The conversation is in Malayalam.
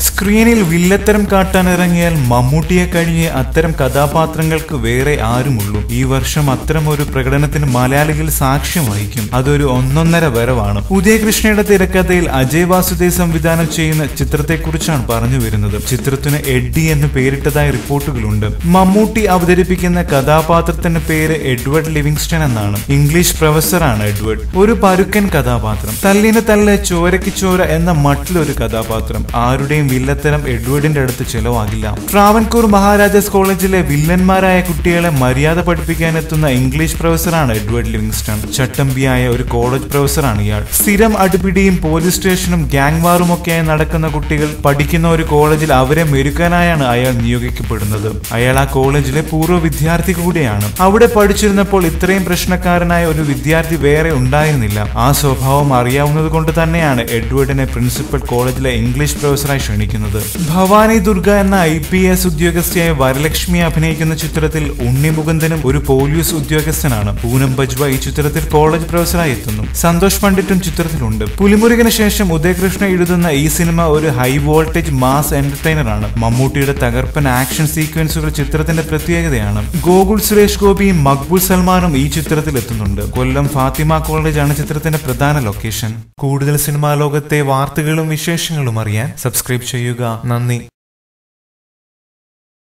സ്ക്രീനിൽ വില്ലത്തരം കാട്ടാനിറങ്ങിയാൽ മമ്മൂട്ടിയെ കഴിഞ്ഞ് അത്തരം കഥാപാത്രങ്ങൾക്ക് വേറെ ആരുമുള്ളൂ. ഈ വർഷം അത്തരം ഒരു പ്രകടനത്തിന് മലയാളികൾ സാക്ഷ്യം വഹിക്കും. അതൊരു ഒന്നൊന്നര വരവാണ്. ഉദയകൃഷ്ണയുടെ തിരക്കഥയിൽ അജയ് വാസുദേവ് സംവിധാനം ചെയ്യുന്ന ചിത്രത്തെക്കുറിച്ചാണ് പറഞ്ഞു വരുന്നത്. ചിത്രത്തിന് എഡ്ഡി എന്ന് പേരിട്ടതായി റിപ്പോർട്ടുകളുണ്ട്. മമ്മൂട്ടി അവതരിപ്പിക്കുന്ന കഥാപാത്രത്തിന്റെ പേര് എഡ്വേർഡ് ലിവിങ്സ്റ്റൺ എന്നാണ്. ഇംഗ്ലീഷ് പ്രൊഫസറാണ് എഡ്വേർഡ്. ഒരു പരുക്കൻ കഥാപാത്രം. തല്ലിന് തല്ല് ചോരയ്ക്ക് ചോര എന്ന മട്ടിലൊരു കഥാപാത്രം. ആരുടെയും വില്ലത്തരം എഡ്വേർഡിന്റെ അടുത്ത് ചെലവാകില്ല. ട്രാവൻകൂർ മഹാരാജാസ് കോളേജിലെ വില്ലന്മാരായ കുട്ടികളെ മര്യാദ പഠിപ്പിക്കാനെത്തുന്ന ഇംഗ്ലീഷ് പ്രൊഫസറാണ് എഡ്വേർഡ് ലിവിങ്സ്റ്റൺ. ചട്ടമ്പിയായ ഒരു കോളേജ് പ്രൊഫസറാണ് ഇയാൾ. സ്ഥിരം അടുപിടിയും പോലീസ് സ്റ്റേഷനും ഗ്യാങ് വാറും ഒക്കെയായി നടക്കുന്ന കുട്ടികൾ പഠിക്കുന്ന ഒരു കോളേജിൽ അവരെ മെരുക്കാനായാണ് അയാൾ നിയോഗിക്കപ്പെടുന്നത്. അയാൾ ആ കോളേജിലെ പൂർവ വിദ്യാർത്ഥി കൂടിയാണ്. അവിടെ പഠിച്ചിരുന്നപ്പോൾ ഇത്രയും പ്രശ്നക്കാരനായ ഒരു വിദ്യാർത്ഥി വേറെ ഉണ്ടായിരുന്നില്ല. ആ സ്വഭാവം അറിയാവുന്നത് കൊണ്ട് തന്നെയാണ് എഡ്വേർഡിനെ പ്രിൻസിപ്പൽ കോളേജിലെ ഇംഗ്ലീഷ് പ്രൊഫസറായി ക്ഷണിക്കുന്നത്. ഭവാനി ദുർഗ എന്ന ഐ പി എസ് ഉദ്യോഗസ്ഥയായ വരലക്ഷ്മി അഭിനയിക്കുന്ന ചിത്രത്തിൽ ഉണ്ണി മുകുന്ദനും ഒരു പോലീസ് ഉദ്യോഗസ്ഥനാണ്. പൂനം ബജ്വ ഈ ചിത്രത്തിൽ കോളേജ് പ്രൊഫസറായി എത്തുന്നു. സന്തോഷ് പണ്ഡിറ്റും ചിത്രത്തിലുണ്ട്. പുലിമുരുകന് ശേഷം ഉദയകൃഷ്ണ എഴുതുന്ന ഈ സിനിമ ഒരു ഹൈ വോൾട്ടേജ് മാസ് എന്റർടൈനർ ആണ് മമ്മൂട്ടിയുടെ തകർപ്പൻ ആക്ഷൻ സീക്വൻസുകൾ ചിത്രത്തിന്റെ പ്രത്യേകതയാണ്. ഗോകുൽ സുരേഷ് ഗോപിയും മക്ബൂൽ സൽമാനും ഈ ചിത്രത്തിൽ എത്തുന്നുണ്ട്. കൊല്ലം ഫാത്തിമ കോളേജ് ആണ് ചിത്രത്തിന്റെ പ്രധാന ലൊക്കേഷൻ. കൂടുതൽ സിനിമാ ലോകത്തെ വാർത്തകളും വിശേഷങ്ങളും അറിയാൻ സബ്സ്ക്രൈബ് ചെയ്യുക. നന്ദി.